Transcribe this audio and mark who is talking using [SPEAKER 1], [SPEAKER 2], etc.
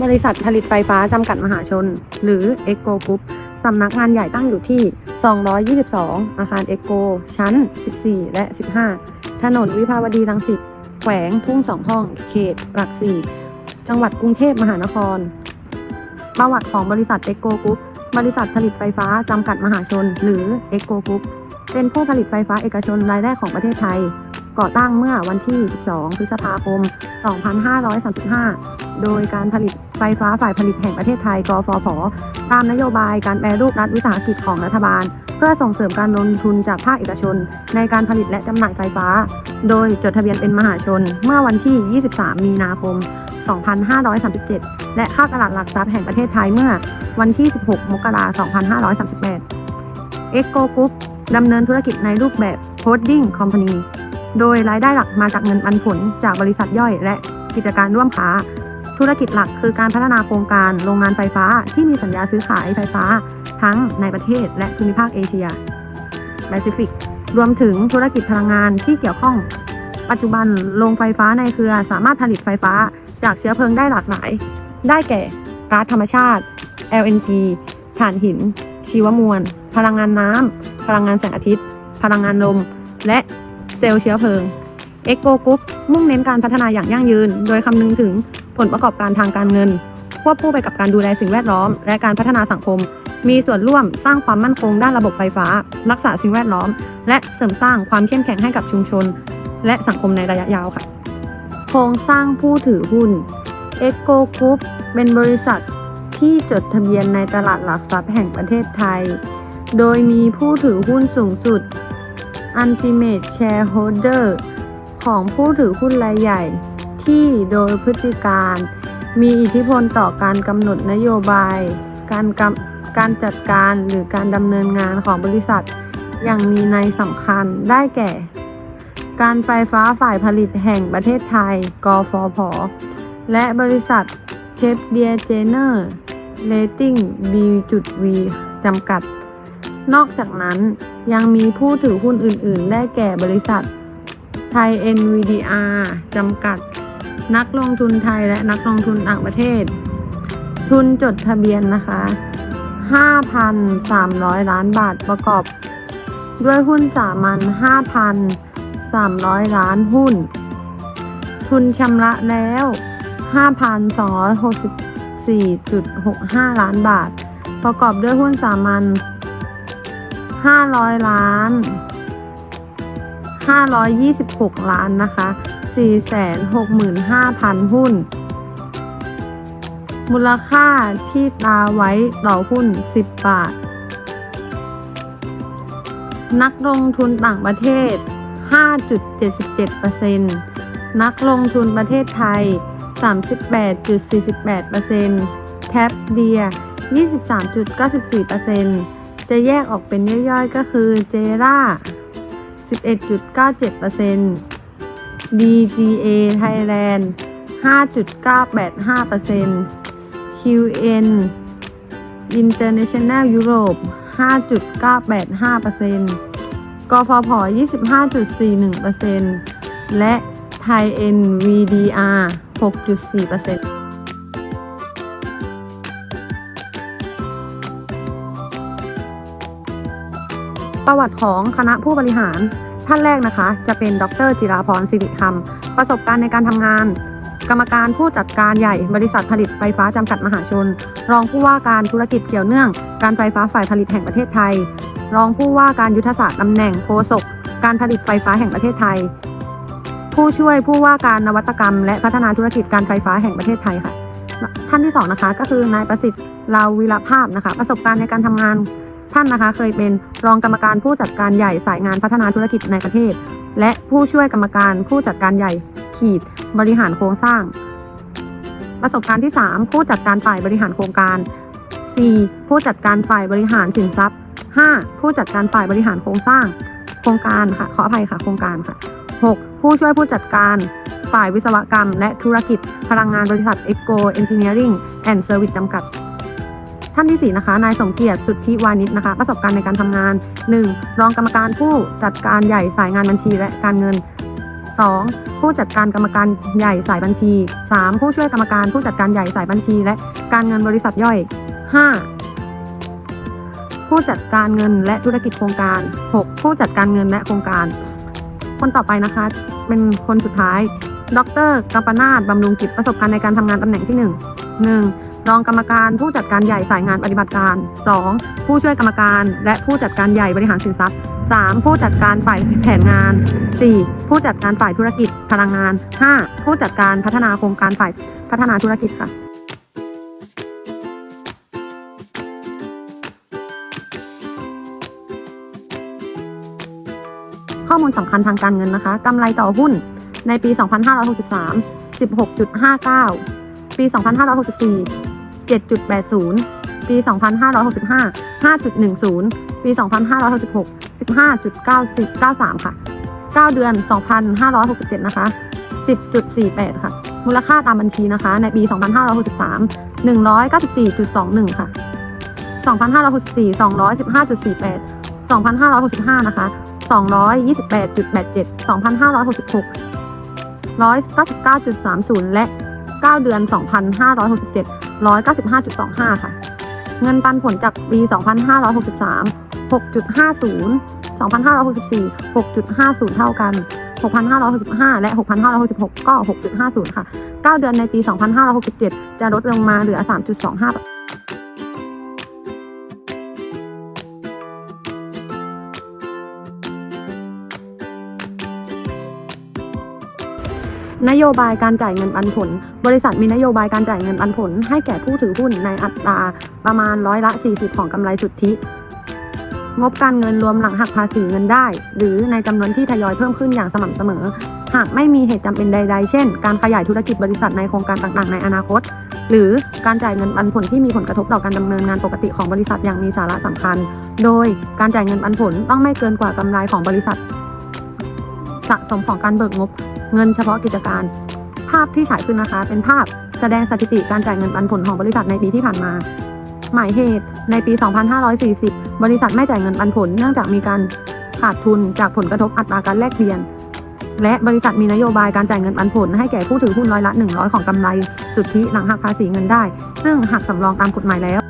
[SPEAKER 1] บริษัทผลิตไฟฟ้าจำกัดมหาชน หรือ e c o Group สำนักงานใหญ่ตั้งอยู่ที่ 222 อาคาร e c o ชั้น 14 และ 15 ถนนวิภาวดีรังสิต แขวงทุ่งสองห้อง เขต หลักสี่ จังหวัดกรุงเทพมหานคร ประวัติของบริษัท e c o Group บริษัทผลิตไฟฟ้าจำกัดมหาชน หรือ e c o Group เป็นผู้ผลิตไฟฟ้าเอกชนรายแรกของประเทศไทย ก่อตั้งเมื่อวันที่ 12 พฤษภาคม 2535 โดยการผลิต ไฟฟ้าฝ่ายผลิตแห่งประเทศไทย กฟผ ตามนโยบายการแปรรูปรัฐวิสาหกิจของรัฐบาล เพื่อส่งเสริมการลงทุนจากภาคเอกชน ในการผลิตและจำหน่ายไฟฟ้า โดยจดทะเบียนเป็นมหาชน เมื่อวันที่ 23 มีนาคม 2537 และค่าตลาดหลักทรัพย์แห่งประเทศไทยเมื่อวันที่ 16 มกราคม 2538 e c o Group ดำเนินธุรกิจในรูปแบบ Holding Company โดยรายได้หลักมาจากเงินปันผลจากบริษัทย่อยและกิจการร่วมค้า ธุรกิจหลักคือการพัฒนาโครงการโรงงานไฟฟ้าที่มีสัญญาซื้อขายไฟฟ้า ทั้งในประเทศและภูมิภาคเอเชียแปซิฟิกรวมถึงธุรกิจพลังงานที่เกี่ยวข้อง ปัจจุบันโรงไฟฟ้าในเครือสามารถผลิตไฟฟ้าจากเชื้อเพลิงได้หลากหลาย ได้แก่ก๊าซธรรมชาติ LNG ถ่านหิน ชีวมวล พลังงานน้ำ พลังงานแสงอาทิตย์ พลังงานลม และเซลล์เชื้อเพลิง e c o Group มุ่งเน้นการพัฒนาอย่างยั่งยืน โดยคำนึงถึง ผลประกอบการทางการเงิน ควบคู่ไปกับการดูแลสิ่งแวดล้อม และการพัฒนาสังคม มีส่วนร่วมสร้างความมั่นคงด้านระบบไฟฟ้า รักษาสิ่งแวดล้อม และเสริมสร้างความเข้มแข็งให้กับชุมชน และสังคมในระยะยาวค่ะ โครงสร้างผู้ถือหุ้น e c o Group เป็นบริษัทที่จดทะเบียนในตลาดหลักทรัพย์แห่งประเทศไทย โดยมีผู้ถือหุ้นสูงสุด Ultimate Shareholder ของผู้ถือหุ้นรายใหญ่ ที่โดยพฤติการ มีอิทธิพลต่อการกำหนดนโยบาย การกำการจัดการหรือการดำเนินงานของบริษัท อย่างมีในยสำคัญได้แก่ การไฟฟ้าฝ่ายผลิตแห่งประเทศไทย กฟผ และบริษัทเคปเดียเจเนอร์เรติ้ง B.V จำกัด นอกจากนั้นยังมีผู้ถือหุ้นอื่น ๆ ได้แก่บริษัทไทย NVDR จำกัด นักลงทุนไทยและนักลงทุนต่างประเทศ ทุนจดทะเบียนนะคะ 5,300 ล้านบาทประกอบ ด้วยหุ้นสามัญ5,300 ล้านหุ้น ทุนชำระแล้ว 5,264.65 ล้านบาท ประกอบด้วยหุ้นสามัญ500 ล้าน 526 ล้านนะคะ 465,000 หุ้น มูลค่าที่ตาไว้ต่อหุ้น 10 บาท นักลงทุนต่างประเทศ 5.77%นักลงทุนประเทศไทย 38.48%แท็บเดีย 23.94%จะแยกออกเป็นย่อยๆก็คือเจร่า11.97% DGA Thailand 5.985% QN International Europe 5.985%กฟผ25.41%และไทย NVDR 6.4%ประวัติของคณะผู้บริหาร ท่านแรกนะคะ จะเป็นดรจิราพรสิริคำประสบการณ์ในการทำงาน กรรมการผู้จัดการใหญ่บริษัทผลิตไฟฟ้าจำกัดมหาชน รองผู้ว่าการธุรกิจเกี่ยวเนื่อง การไฟฟ้าฝ่ายผลิตแห่งประเทศไทย รองผู้ว่าการยุทธศาสตร์ตำแหน่งโฆษกการผลิตไฟฟ้าแห่งประเทศไทย ผู้ช่วยผู้ว่าการนวัตกรรม และพัฒนาธุรกิจการไฟฟ้าแห่งประเทศไทยค่ะ ท่านที่สองนะคะก็คือนายประสิทธิ์ลาวิรภาพนะคะ ประสบการณ์ในการทำงาน ท่านนะคะ เคยเป็นรองกรรมการผู้จัดการใหญ่สายงานพัฒนาธุรกิจในประเทศ และผู้ช่วยกรรมการผู้จัดการใหญ่ขีดบริหารโครงสร้าง ประสบการณ์ที่ 3 ผู้จัดการฝ่ายบริหารโครงการ 4. ผู้จัดการฝ่ายบริหารสินทรัพย์ 5. ผู้จัดการฝ่ายบริหารโครงสร้าง โครงการค่ะขออภัยค่ะโครงการค่ะ 6. ผู้ช่วยผู้จัดการฝ่ายวิศวกรรม และธุรกิจพลังงานบริษัท Eco Engineering and Service จำกัด ท่านที่ 4 นะคะ นายสมเกียรติสุทธิวานิชนะคะ ประสบการณ์ในการทำงาน 1. รองกรรมการผู้จัดการใหญ่สายงานบัญชีและการเงิน 2. ผู้จัดการกรรมการใหญ่สายบัญชี 3. ผู้ช่วยกรรมการผู้จัดการใหญ่สายบัญชี และการเงินบริษัทย่อย 5. ผู้จัดการเงินและธุรกิจโครงการ 6. ผู้จัดการเงินและโครงการ คนต่อไปนะคะ เป็นคนสุดท้าย ดรกัปปนาทบำรุงจิตประสบการณ์ในการทำงานตำแหน่งที่ 1 1. รองกรรมการผู้จัดการใหญ่สายงานปฏิบัติการ 2. ผู้ช่วยกรรมการและผู้จัดการใหญ่บริหารสินทรัพย์ 3. ผู้จัดการฝ่ายแผนงาน 4. ผู้จัดการฝ่ายธุรกิจพลังงาน 5. ผู้จัดการพัฒนาโครงการฝ่ายพัฒนาธุรกิจค่ะข้อมูลสำคัญทางการเงินนะคะกำไรต่อหุ้นในปี 2563 16.59 ปี 2564 7.80 ปี 2565 5.10 ปี 2566 15.93 ค่ะ 9 เดือน 2567 นะคะ 10.48 ค่ะ มูลค่าตามบัญชีนะคะ ในปี 2563 194.21 ค่ะ 2564 215.48 2565 นะคะ 228.87 2,566 199.30 และ 9 เดือน 2,567 195.25 ค่ะ เงินปันผลจากปี 2,563 6.50 2,564 6.50 เท่ากัน 6,565 และ 6,566 ก็ 6.50 ค่ะ 9 เดือนในปี 2,567 จะลดลงมาเหลือ 3.25 นโยบายการจ่ายเงินปันผล บริษัทมีนโยบายการจ่ายเงินปันผล ให้แก่ผู้ถือหุ้นในอัตราประมาณร้อยละ 40 ของกำไรสุทธิ งบการเงินรวมหลังหักภาษีเงินได้ หรือในจำนวนที่ทยอยเพิ่มขึ้นอย่างสม่ำเสมอ หากไม่มีเหตุจำเป็นใด ๆ เช่น การขยายธุรกิจบริษัทในโครงการต่างๆ ในอนาคต หรือการจ่ายเงินปันผลที่มีผลกระทบต่อการดำเนินงานปกติของบริษัทอย่างมีสาระสำคัญ โดยการจ่ายเงินปันผลต้องไม่เกินกว่ากำไรของบริษัทสะสมของการเบิกงบ เงินเฉพาะกิจการ ภาพที่ฉายขึ้นนะคะ เป็นภาพแสดงสถิติการจ่ายเงินปันผลของบริษัทในปีที่ผ่านมา หมายเหตุในปี 2540 บริษัทไม่จ่ายเงินปันผลเนื่องจากมีการขาดทุนจากผลกระทบอัตราการแลกเปลี่ยน และบริษัทมีนโยบายการจ่ายเงินปันผล ให้แก่ผู้ถือหุ้นร้อยละ 100 ของกำไรสุทธิหลังหักภาษีเงินได้ ซึ่งหักสำรองตามกฎหมายแล้ว